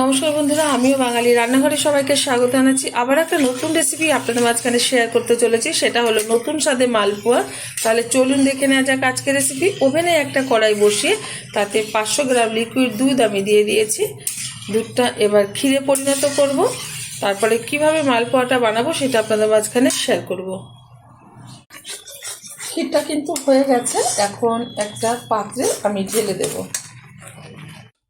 নমস্কার বন্ধুরা, আমিও বাঙালি। রান্নাঘরে সবাইকে স্বাগত জানাচ্ছি। আবার একটা নতুন রেসিপি আপনাদের মাঝখানে শেয়ার করতে চলেছি, সেটা হলো নতুন স্বাদে মালপোয়া। তাহলে চলুন দেখে নেওয়া যাক আজকের রেসিপি ওভেনে একটা কড়াই বসিয়ে তাতে পাঁচশো গ্রাম লিকুইড দুধ আমি দিয়ে দিয়েছি। দুধটা এবার ক্ষীরে পরিণত করব। তারপরে কীভাবে মালপোয়াটা বানাবো সেটা আপনাদের মাঝখানে শেয়ার করব। ক্ষীরটা কিন্তু হয়ে গেছে। এখন একটা পাত্রে আমি ঢেলে দেবো।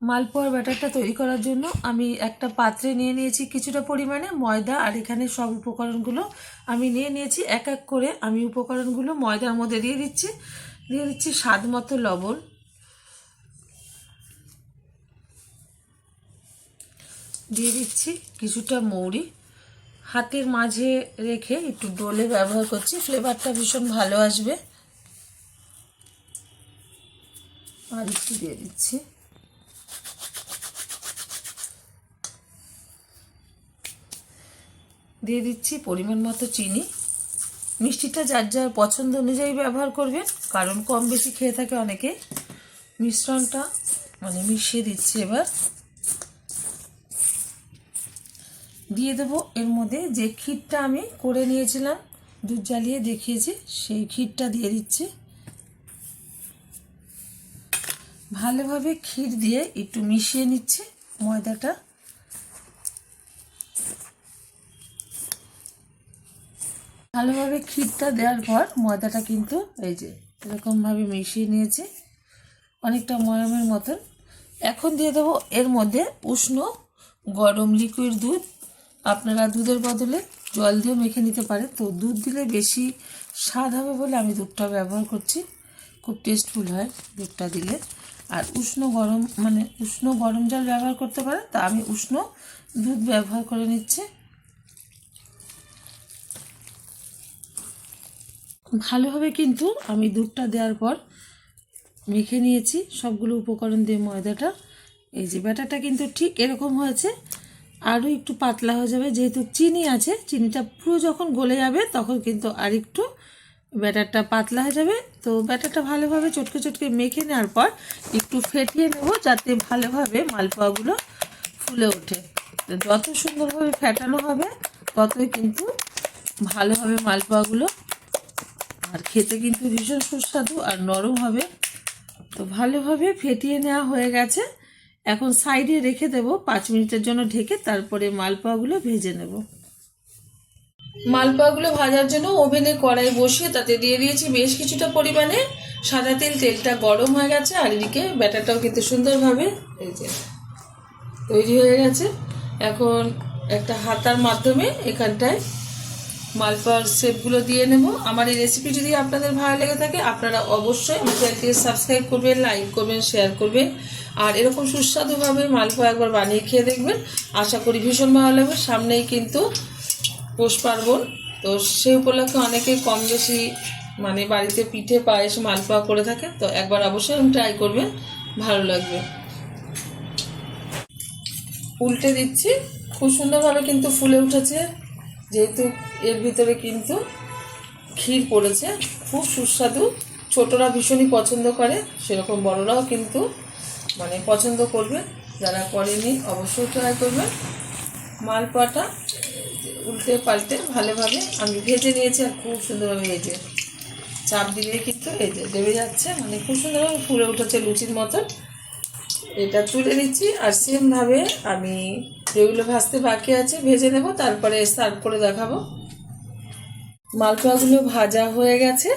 মালপোয়ার ব্যাটারটা তৈরি করার জন্য আমি একটা পাত্রে নিয়ে নিয়েছি কিছুটা পরিমাণে ময়দা, আর এখানে সব উপকরণগুলো আমি নিয়ে নিয়েছি। এক এক করে আমি উপকরণগুলো ময়দার মধ্যে দিয়ে দিচ্ছি। দিয়ে দিচ্ছি স্বাদ মতো লবণ। দিয়ে দিচ্ছি কিছুটা মৌরি। হাতের মাঝে রেখে একটু ডোলে ব্যবহার করছি, ফ্লেভারটা ভীষণ ভালো আসবে। আর একটু দিয়ে দিচ্ছি। দিয়ে দিচ্ছি পরিমাণ মতো চিনি। মিষ্টিটা যার যার পছন্দ অনুযায়ী ব্যবহার করবেন, কারণ কম বেশি খেয়ে থাকে অনেকে। মিশ্রণটা মানে মিশিয়ে দিচ্ছি এবার। দিয়ে দেবো এর মধ্যে যে ক্ষীরটা আমি করে নিয়েছিলাম, দুধ জ্বালিয়ে দেখিয়েছি, সেই ক্ষীরটা দিয়ে দিচ্ছি। ভালোভাবে ক্ষীর দিয়ে একটু মিশিয়ে নিচ্ছে ময়দাটা। ভালোভাবে ক্ষীরটা দেওয়ার পর ময়দাটা কিন্তু এই যে এরকমভাবে মিশিয়ে নিয়েছি। অনেকটা ময়ামের মতন। এখন দিয়ে দেবো এর মধ্যে উষ্ণ গরম লিকুইড দুধ। আপনারা দুধের বদলে জল দিয়ে মেখে নিতে পারেন। তো দুধ দিলে বেশি স্বাদ হবে বলে আমি দুধটা ব্যবহার করছি। খুব টেস্টফুল হয় দুধটা দিলে। আর উষ্ণ গরম মানে উষ্ণ গরম জল ব্যবহার করতে পারেন, তা আমি উষ্ণ দুধ ব্যবহার করে নিচ্ছি। ভালোভাবে কিন্তু আমি দুধটা দেওয়ার পর মেখে নিয়েছি। সবগুলো উপকরণ দিয়ে ময়দাটা। এই যে ব্যাটারটা কিন্তু ঠিক এরকম হয়েছে। আরও একটু পাতলা হয়ে যাবে। যেহেতু চিনি আছে, চিনিটা পুরো যখন গলে যাবে তখন কিন্তু আর একটু ব্যাটারটা পাতলা হয়ে যাবে। তো ব্যাটারটা ভালোভাবে চটকে চটকে মেখে নেওয়ার পর একটু ফেটিয়ে নেব যাতে ভালোভাবে মালপোয়াগুলো ফুলে ওঠে। যত সুন্দরভাবে ফেটানো হবে, ততই কিন্তু ভালো হবে মালপোয়াগুলো আর খেতে কিন্তু ভীষণ সুস্বাদু আর নরম হবে। তো ভালোভাবে ফেটিয়ে নেওয়া হয়ে গেছে। এখন সাইডে রেখে দেব পাঁচ মিনিটের জন্য ঢেকে তারপরে মালপোয়াগুলো ভেজে নেব। মালপোয়াগুলো ভাজার জন্য ওভেনে কড়াই বসিয়ে তাতে দিয়ে দিয়েছি বেশ কিছুটা পরিমাণে সাদা তেল। তেলটা গরম হয়ে গেছে আর এদিকে ব্যাটারটাও কিন্তু সুন্দরভাবে এই তৈরি হয়ে গেছে। এখন একটা হাতার মাধ্যমে এখানটায় মালপোয়ার শেপগুলো দিয়ে নেব। আমার এই রেসিপি যদি আপনাদের ভালো লেগে থাকে, আপনারা অবশ্যই আমার চ্যানেলটিকে সাবস্ক্রাইব করবেন লাইক করবেন শেয়ার করবেন। আর এরকম সুস্বাদুভাবে মালপোয়া একবার বানিয়ে খেয়ে দেখবেন। আশা করি ভীষণ ভালো লাগবে। সামনেই কিন্তু পৌষ পার্বণ। তো সেই উপলক্ষে অনেকেই কম বেশি মানে বাড়িতে পিঠে, পায়েস, মালপোয়া করে থাকে। তো একবার অবশ্যই ট্রাই করবেন। ভালো লাগবে। উল্টে দিচ্ছি। খুব সুন্দরভাবে কিন্তু ফুলে উঠেছে। যেহেতু এর ভিতরে কিন্তু ক্ষীর পড়েছে, খুব সুস্বাদু। ছোটরা ভীষণই পছন্দ করে, সেরকম বড়রাও কিন্তু মানে পছন্দ করবে। যারা করেনি, অবশ্যই ট্রাই করবে। মালপোয়াটা উল্টে পাল্টে ভালোভাবে আমি ভেজে নিয়েছি আর খুব সুন্দরভাবে ভেজে চাপ দিলেই কিন্তু যে দেবে যাচ্ছে। মানে খুব সুন্দরভাবে ফুলে উঠেছে লুচির মতন। এটা তুলে নিচ্ছি আর সেমভাবে আমি যেগুলো ভাজতে বাকি আছে, ভেজে নেব, তারপরে সার্ভ করে দেখাবো। মালপোয়াগুলো ভাজা হয়ে গেছে।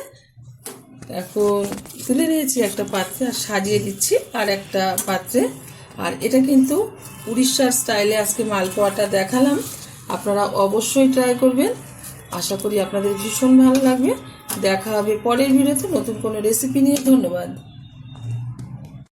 এখন তুলে নিয়েছি একটা পাত্রে আর সাজিয়ে দিচ্ছি আর একটা পাত্রে। আর এটা কিন্তু উড়িষ্যার স্টাইলে আজকে মালপোয়াটা দেখালাম। আপনারা অবশ্যই ট্রাই করবেন। আশা করি আপনাদের ভীষণ ভালো লাগবে। দেখা হবে পরের ভিডিওতে নতুন কোনো রেসিপি নিয়ে। ধন্যবাদ।